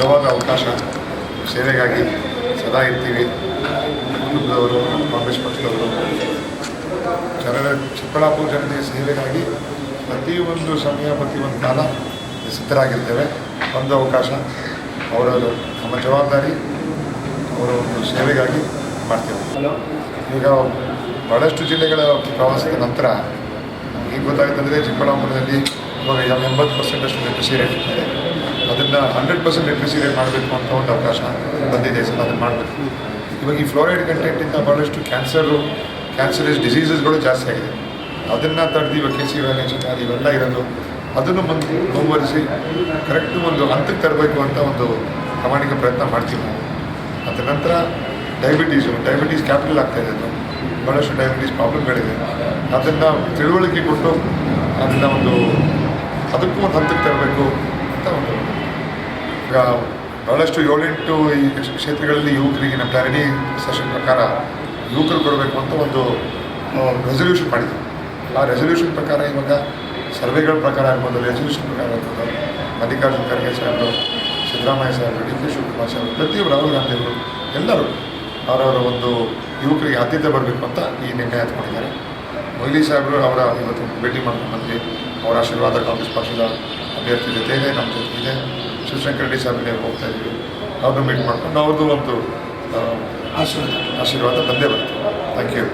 ಸ್ಥಿರವಾದ ಅವಕಾಶ ಸೇವೆಗಾಗಿ ಸದಾ ಇರ್ತೀವಿ. ಕುಟುಂಬದವರು ಕಾಂಗ್ರೆಸ್ ಪಕ್ಷದವರು. ಜನರ ಚಿಕ್ಕಬಳ್ಳಾಪುರ ಜನತೆಯ ಸೇವೆಗಾಗಿ ಪ್ರತಿಯೊಂದು ಸಮಯ ಪ್ರತಿಯೊಂದು ಕಾಲ ಸಿದ್ಧರಾಗಿರ್ತೇವೆ. ಒಂದು ಅವಕಾಶ ಅವರ ನಮ್ಮ ಜವಾಬ್ದಾರಿ ಅವರ ಒಂದು ಸೇವೆಗಾಗಿ ಮಾಡ್ತೇವೆ. ಈಗ ಬಹಳಷ್ಟು ಜಿಲ್ಲೆಗಳ ಪ್ರವಾಸದ ನಂತರ ಈಗ ಗೊತ್ತಾಗುತ್ತಂದರೆ ಚಿಕ್ಕಬಳ್ಳಾಪುರದಲ್ಲಿ ಇವಾಗ ಎಂಬತ್ತು ಪರ್ಸೆಂಟಷ್ಟು ಲಿಟ್ರಸಿ ರೇಟ್ ಇದೆ ಅದನ್ನು ಹಂಡ್ರೆಡ್ ಪರ್ಸೆಂಟ್ ಲಿಟ್ರಸಿ ರೇಟ್ ಮಾಡಬೇಕು ಅಂತ ಒಂದು ಅವಕಾಶ ಬಂದಿದೆ ಸರ್ ಅದನ್ನು ಮಾಡಬೇಕು. ಇವಾಗ ಈ ಫ್ಲೋರೈಡ್ ಕಂಟೆಂಟಿಂದ ಭಾಳಷ್ಟು ಕ್ಯಾನ್ಸರು ಕ್ಯಾನ್ಸರಸ್ ಡಿಸೀಸಸ್ಗಳು ಜಾಸ್ತಿ ಆಗಿದೆ. ಅದನ್ನು ತಡೆದು ಇವಾಗ ಕೆ ಸಿ ವ್ಯಾಲೇಷನ್ ಅದು ಇವೆಲ್ಲ ಇರೋದು, ಅದನ್ನು ಮುಂದೆ ಮುಂದುವರಿಸಿ ಕರೆಕ್ಟ್ ಒಂದು ಹಂತಕ್ಕೆ ತರಬೇಕು ಅಂತ ಒಂದು ಪ್ರಾಮಾಣಿಕ ಪ್ರಯತ್ನ ಮಾಡ್ತೀವಿ ನಾವು. ಅದರ ನಂತರ ಡಯಾಬಿಟೀಸು ಡಯಾಬಿಟೀಸ್ ಕ್ಯಾಪಿಟಲ್ ಆಗ್ತಾ ಇದೆ ಅದು. ಭಾಳಷ್ಟು ಡಯಾಬಿಟೀಸ್ ಪ್ರಾಬ್ಲಮ್ಗಳಿದೆ ಅದನ್ನು ತಿಳುವಳಿಕೆ ಕೊಟ್ಟು ಅದನ್ನು ಒಂದು, ಅದಕ್ಕೂ ಒಂದು ಹಂತಕ್ಕೆ ತರಬೇಕು ಅಂತ ಒಂದು ಈಗ ಬಹಳಷ್ಟು ಏಳೆಂಟು ಈ ಕ್ಷೇತ್ರಗಳಲ್ಲಿ ಯುವಕರಿಗೆ ನಮ್ಮ ಪ್ಲಾರಿಟಿ ಸೆಷನ್ ಪ್ರಕಾರ ಯುವಕರು ಕೊಡಬೇಕು ಅಂತ ಒಂದು ರೆಸೊಲ್ಯೂಷನ್ ಮಾಡಿದ್ವಿ ಆ ರೆಸೊಲ್ಯೂಷನ್ ಪ್ರಕಾರ ಇವಾಗ ಸರ್ವೆಗಳ ಪ್ರಕಾರ ಆಗ್ಬೋದು ರೆಸೊಲ್ಯೂಷನ್ ಪ್ರಕಾರ ಆಗ್ಬೋದು. ಮಲ್ಲಿಕಾರ್ಜುನ ಖರ್ಗೆ ಸಾಹೇಬರು, ಸಿದ್ದರಾಮಯ್ಯ ಸಾಹೇಬರು, ಡಿ ಕೆ ಶಿವಕುಮಾರ್ ಸಾಹೇಬರು, ಪ್ರತಿಯೊಬ್ಬರು ರಾಹುಲ್ ಗಾಂಧಿ ಅವರು ಎಲ್ಲರೂ ಅವರವರ ಒಂದು ಯುವಕರಿಗೆ ಆದ್ಯತೆ ಬರಬೇಕು ಅಂತ ಈ ನಿರ್ಣಯ ತಗೊಂಡಿದ್ದಾರೆ ಮೊಯ್ಲಿ ಸಾಹೇಬರು ಅವರ ಇವತ್ತು ಭೇಟಿ ಮಾಡ್ಕೊಂಡು ಬಂದ್ವಿ ಅವರ ಆಶೀರ್ವಾದ ಕಾಂಗ್ರೆಸ್ ಪಕ್ಷದ ಅಭ್ಯರ್ಥಿ ಇದೆ ನಮ್ಮ ಜೊತೆ ಇದೆ ಶಿವಶಂಕರ ರೆಡ್ಡಿ ಸಾಹೇಬ್ರಿಗೆ ಹೋಗ್ತಾ ಇದ್ವಿ. ಅವ್ರನ್ನ ಮೀಟ್ ಮಾಡಿಕೊಂಡು ಅವ್ರದ್ದು ಒಂದು ಆಶೀರ್ವಾದ ಆಶೀರ್ವಾದ ಬಂದೇ ಬರುತ್ತೆ ಥ್ಯಾಂಕ್ ಯು